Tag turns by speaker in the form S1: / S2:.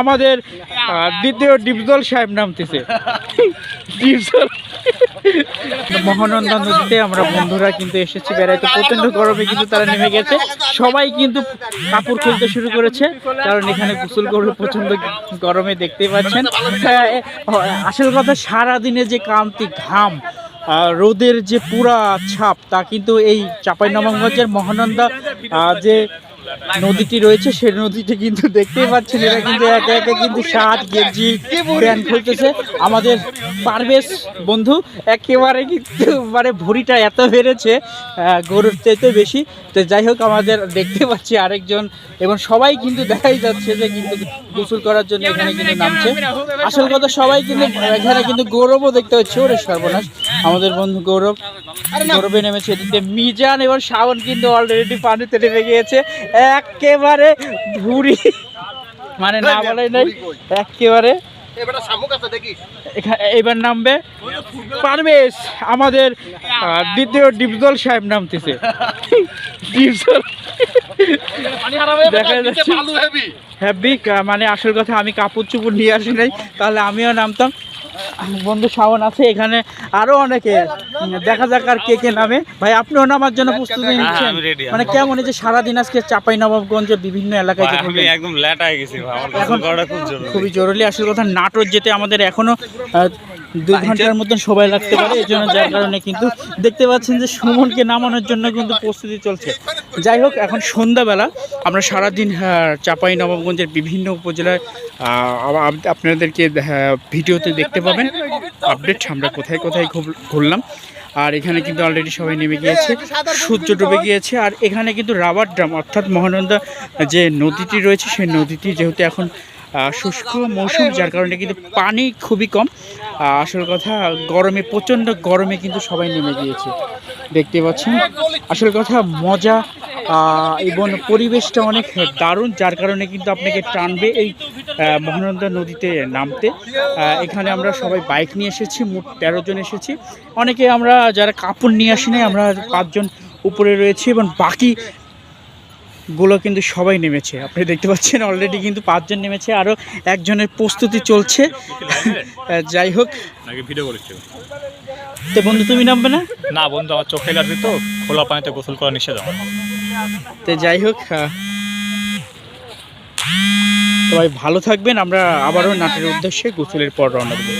S1: আমাদের দ্বিতীয় ডিপজল সাহেব নামতেছে। ডিপজল। মহানন্দা নদীতে আমরা বন্ধুরা কিন্তু এসেছি, বেড়াইতে। প্রচণ্ড গরমে কিন্তু তারা নেমে গেছে। সবাই কিন্তু কাপড় খুলতে শুরু করেছে, কারণ এখানে গোসল করবে প্রচণ্ড গরমে দেখতে পাচ্ছেন। আসল কথা, সারাদিনে যে ক্রান্তি ঘাম রোদের যে পুরা ছাপ, তা কিন্তু এই চাঁপাইনবাবগঞ্জের মহানন্দা যে নদীটি রয়েছে সেই নদীটি কিন্তু দেখতেই পাচ্ছেন, এরা কিন্তু একে একে কিন্তু শার্ট গেঞ্জি প্যান্ট খুলতেছে। আমাদের পারভেজ বন্ধু, একেবারে কিন্তু মানে ভুঁড়িটা এত বেড়েছে গরুর চাইতে বেশি। তো যাই হোক, আমাদের দেখতে পাচ্ছি আরেকজন, এবং সবাই কিন্তু দেখাই যাচ্ছে যে কিন্তু গোসল করার জন্য এখানে কিন্তু নামছে। আসল কথা, সবাই কিন্তু এখানে কিন্তু গৌরবও দেখতে পাচ্ছি, ওরে সর্বনাশ। আমাদের বন্ধু গৌরব, গৌরবে নেমেছে, এদিকে মিজান এবং শাওন কিন্তু অলরেডি পানিতে নেমে গিয়েছে। একেবারে ভুড়ি। মানে না বলাই নাই একেবারে। এইবার নামবে। পারবেশ আমাদের দ্বিতীয় ডিপজল সাহেব নামতেছে। দেখা যাচ্ছে। হ্যাপি মানে আসল কথা আমি কাপড় চুপড় নিয়ে আসি নাই তাহলে আমিও নামতাম। বন্ধু শাওন আছে এখানে আরও অনেকে। দেখা যাক আর কে কে নামে। ভাই আপনিও নামার জন্য প্রস্তুতি নিচ্ছেন? মানে কেমন এই যে সারাদিন আজকে চাপাই নবাবগঞ্জে বিভিন্ন এলাকায়
S2: আমি একদম লেট হয়ে গেছি
S1: এখন
S2: খুব জরুরি।
S1: খুবই জরুরি। আসল কথা নাটোর যেতে আমাদের এখনও দুই ঘণ্টার মতন সময় লাগতে পারে, এই জন্য যার কারণে কিন্তু দেখতে পাচ্ছেন যে সুমনকে নামানোর জন্য কিন্তু প্রস্তুতি চলছে। যাই হোক, এখন সন্ধ্যাবেলা আমরা সারাদিন চাপাই নবাবগঞ্জের বিভিন্ন উপজেলায় আপনাদেরকে ভিডিওতে দেখতে পাবেন। আপডেট আমরা কোথায় কোথায় ঘুর- ঘুরলাম। আর এখানে কিন্তু অলরেডি সবাই নেমে গিয়েছে, সূর্য ডুবে গিয়েছে, আর এখানে কিন্তু রাবার ড্রাম, অর্থাৎ মহানন্দা যে নদীটি রয়েছে, সেই নদীটি যেহেতু এখন শুষ্ক মৌসুম, যার কারণে কিন্তু পানি খুবই কম। আসল কথা, গরমে, প্রচণ্ড গরমে কিন্তু সবাই নেমে গিয়েছে। দেখতে পাচ্ছেন? আসল কথা, মজা এবং পরিবেশটা অনেক দারুণ, যার কারণে কিন্তু আপনাকে টানবে এই মহানন্দা নদীতে নামতে। এখানে আমরা সবাই বাইক নিয়ে এসেছি, মোট তেরো জন এসেছি। অনেকে আমরা যারা কাপড় নিয়ে আসি আমরা পাঁচজন উপরে রয়েছি এবং বাকি গুলো কিন্তু সবাই নেমেছে। আপনি দেখতে পাচ্ছেন অলরেডি কিন্তু পাঁচজন নেমেছে আরও একজনের প্রস্তুতি চলছে। যাই হোক।
S2: ভিডিও করেছিল?
S1: তো বন্ধু তুমি নামবে না?
S2: না বন্ধু আমার চোখে লাগছে তো খোলা পানিতে গোসল করা নিষেধ আমার।
S1: তো যাই হোক সবাই ভালো থাকবেন আমরা আবারও নাটের উদ্দেশ্যে গোসলের পর রওনা দেবো।